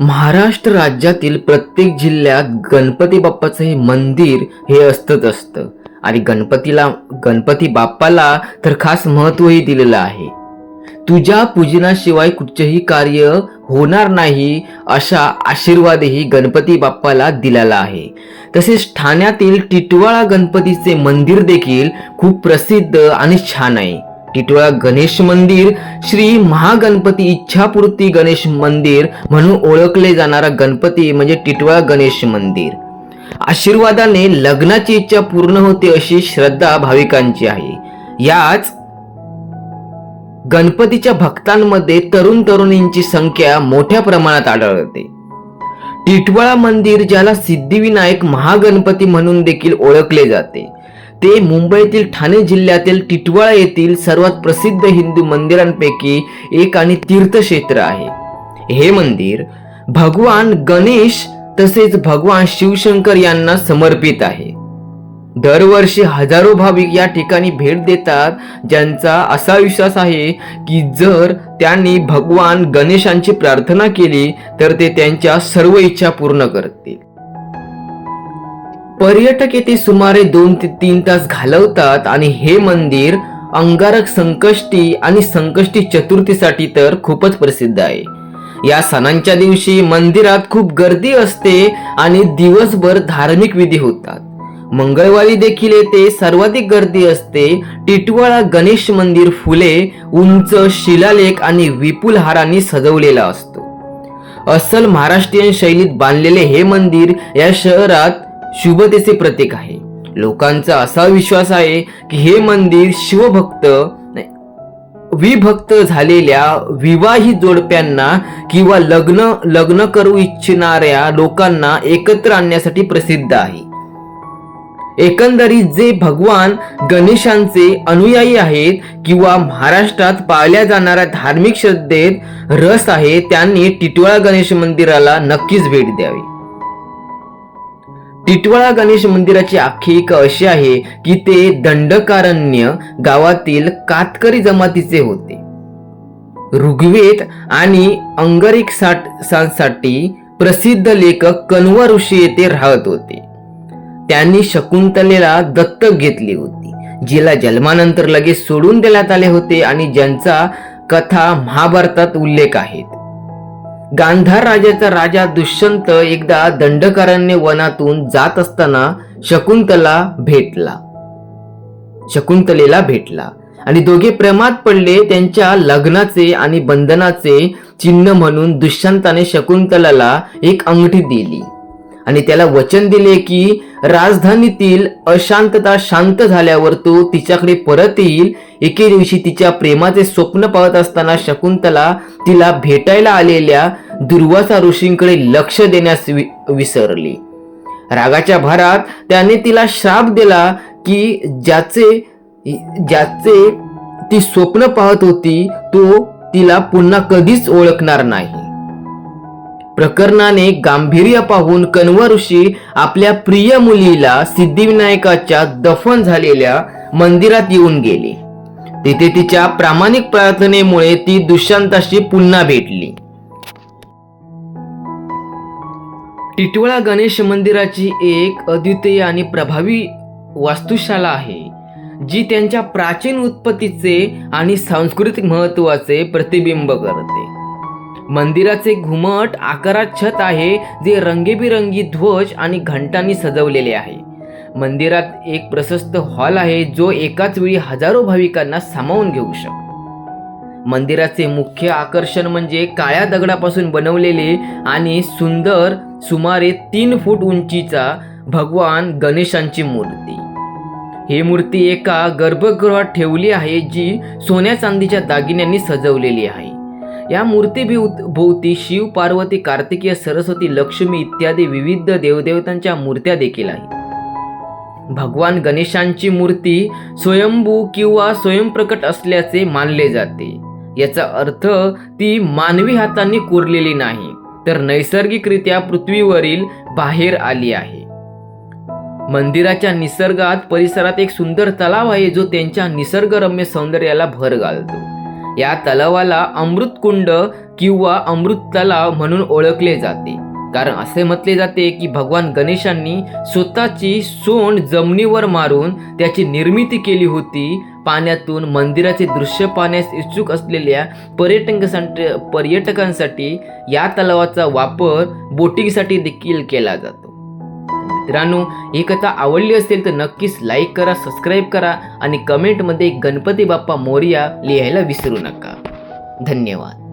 महाराष्ट्र राज्यातील प्रत्येक जिल्ह्यात गणपती बाप्पाचं हे मंदिर हे असतंच असतं. आणि गणपतीला गणपती बाप्पाला तर खास महत्त्वही दिलेलं आहे. तुझ्या पूजनाशिवाय कुठचेही कार्य होणार नाही अशा आशीर्वादही गणपती बाप्पाला दिलेला आहे. तसेच ठाण्यातील टिटवाळा गणपतीचे मंदिर देखील खूप प्रसिद्ध आणि छान आहे. टिटोळा गणेश मंदिर श्री महागणपती इच्छापूर्ती गणेश मंदिर म्हणून ओळखले जाणारा गणपती म्हणजे टिटवाळा गणेश मंदिर. आशीर्वादाने लग्नाची इच्छा पूर्ण होते अशी श्रद्धा भाविकांची आहे. याच गणपतीच्या भक्तांमध्ये तरुण तरुणींची संख्या मोठ्या प्रमाणात आढळते. टिटवाळा मंदिर ज्याला सिद्धिविनायक महागणपती म्हणून देखील ओळखले जाते. ते मुंबईतील ठाणे जिल्ह्यातील टिटवाळा येथील सर्वात प्रसिद्ध हिंदू मंदिरांपैकी एक आणि तीर्थक्षेत्र आहे. हे मंदिर भगवान गणेश तसेच भगवान शिवशंकर यांना समर्पित आहे. दरवर्षी हजारो भाविक या ठिकाणी भेट देतात. ज्यांचा असा विश्वास आहे की जर त्यांनी भगवान गणेशांची प्रार्थना केली तर ते त्यांच्या सर्व इच्छा पूर्ण करतील. पर्यटक येथे सुमारे दोन ते तीन तास घालवतात आणि हे मंदिर अंगारक संकष्टी आणि संकष्टी चतुर्थीसाठी तर खूपच प्रसिद्ध आहे. या सणांच्या दिवशी मंदिरात खूप गर्दी असते आणि दिवसभर धार्मिक विधी होतात. मंगळवारी देखील येथे सर्वाधिक गर्दी असते. टिटवाळा गणेश मंदिर फुले उंच शिलालेख आणि विपुल हारांनी सजवलेला असतो. अस्सल महाराष्ट्रीयन शैलीत बांधलेले हे मंदिर या शहरात शुभतेचे प्रतीक आहे. लोकांचा असा विश्वास आहे की हे मंदिर शिवभक्त विभक्त झालेल्या विवाहित जोडप्यांना किंवा लग्न लग्न करू इच्छिणाऱ्या लोकांना एकत्र आणण्यासाठी प्रसिद्ध आहे. एकंदरीत जे भगवान गणेशांचे अनुयायी आहेत किंवा महाराष्ट्रात पाळल्या जाणाऱ्या धार्मिक श्रद्धेत रस आहे त्यांनी टिटोळा गणेश मंदिराला नक्कीच भेट द्यावी. टिटवाळा गणेश मंदिराची आख्यायिका अशी आहे की ते दंडकारण्य गावातील कातकरी जमातीचे होते. ऋग्वेद आणि अंगरिकसाठी प्रसिद्ध लेखक कण्व ऋषी येथे राहत होते. त्यांनी शकुंतलेला दत्तक घेतली होती जिला जन्मानंतर लगेच सोडून देण्यात आले होते आणि ज्यांचा कथा महाभारतात उल्लेख आहेत गांधार राजाचा राजा दुष्यंत एकदा दंडकारण्य वनातून जात असताना शकुंतला भेटला. शकुंतलेला भेटला. आणि दोघे प्रेमात पडले त्यांच्या लग्नाचे आणि बंधनाचे चिन्ह म्हणून दुष्यंताने शकुंतलाला एक अंगठी दिली. आणि त्याला वचन दिले की राजधानीतील अशांतता शांत झाल्यावर तो तिच्याकडे परत येईल. एके दिवशी तिच्या प्रेमाचे स्वप्न पाहत असताना शकुंतला तिला भेटायला आलेल्या दुर्वासा ऋषींकडे लक्ष देण्यास वि- विसरली. रागाच्या भारात त्याने तिला श्राप दिला की ज्याचे ज्याचे ती स्वप्न पाहत होती तो तिला पुन्हा कधीच ओळखणार नाही. प्रकरणाने गांभीर्य पाहून कण्व ऋषी आपल्या प्रिय मुलीला सिद्धिविनायकाच्या दफन झालेल्या मंदिरात येऊन गेले. तिथे तिच्या प्रामाणिक प्रार्थनेमुळे ती दुष्यंताशी पुन्हा भेटली. टिटवाळा गणेश मंदिराची एक अद्वितीय आणि प्रभावी वास्तुशाला आहे जी त्यांच्या प्राचीन उत्पत्तीचे आणि सांस्कृतिक महत्त्वाचे प्रतिबिंब करते. मंदिराचे घुमट आकारात छत आहे जे रंगीबिरंगी ध्वज आणि घंटांनी सजवलेले आहे. मंदिरात एक प्रशस्त हॉल आहे जो एकाच वेळी हजारो भाविकांना सामावून घेऊ शकतो. मंदिराचे मुख्य आकर्षण म्हणजे काळ्या दगडापासून बनवलेले आणि सुंदर सुमारे तीन फूट उंचीचा भगवान गणेशांची मूर्ती. ही मूर्ती एका गर्भगृहात ठेवली आहे जी सोन्या चांदीच्या दागिन्यांनी सजवलेली आहे. या मूर्ती भोवती शिव पार्वती कार्तिकीय सरस्वती लक्ष्मी इत्यादी विविध देवदेवतांच्या मूर्त्या देखील आहेत. भगवान गणेशांची मूर्ती स्वयंभू किंवा स्वयंप्रकट असल्याचे मानले जाते. याचा अर्थ ती मानवी हातांनी कोरलेली नाही तर नैसर्गिकरित्या पृथ्वीवरील बाहेर आली आहे. मंदिराच्या निसर्गात परिसरात एक सुंदर तलाव आहे जो त्यांच्या निसर्गरम्य सौंदर्याला भर घालतो. या तलावाला अमृतकुंड किंवा अमृत तलाव म्हणून ओळखले जाते. कारण असे म्हटले जाते की भगवान गणेशांनी स्वतःची सोंड जमिनीवर मारून त्याची निर्मिती केली होती. पाण्यातून मंदिराचे दृश्य पाहण्यास इच्छुक असलेल्या पर्यटकांसाठी पर्यटकांसाठी या तलावाचा वापर बोटिंगसाठी देखील केला जातो. मित्रांनो ही कथा आवडली असेल तर नक्कीच लाईक करा सबस्क्राईब करा आणि कमेंटमध्ये गणपती बाप्पा मोरिया लिहायला विसरू नका. धन्यवाद.